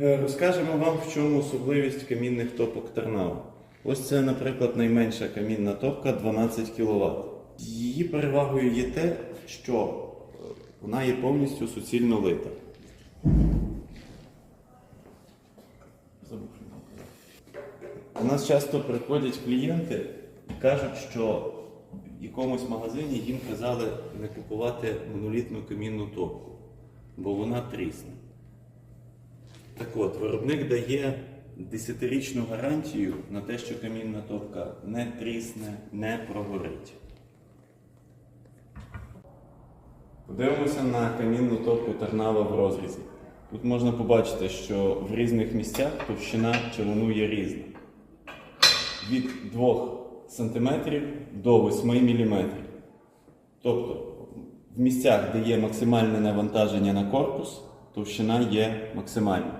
Е, Розкажемо вам, в чому особливість камінних топок Тарнава. Ось це, наприклад, найменша камінна топка 12 кВт. Її перевагою є те, що е, вона є повністю суцільно лита. У нас часто приходять клієнти і кажуть, що в якомусь магазині їм казали не купувати монолітну камінну топку, бо вона трісне. Так от, виробник дає 10-річну гарантію на те, що камінна топка не трісне, не прогорить. Подивимося на камінну топку Тарнава в розрізі. Тут можна побачити, що в різних місцях товщина човуну є різна. Від 2 см до 8 мм. Тобто в місцях, де є максимальне навантаження на корпус, товщина є максимальна.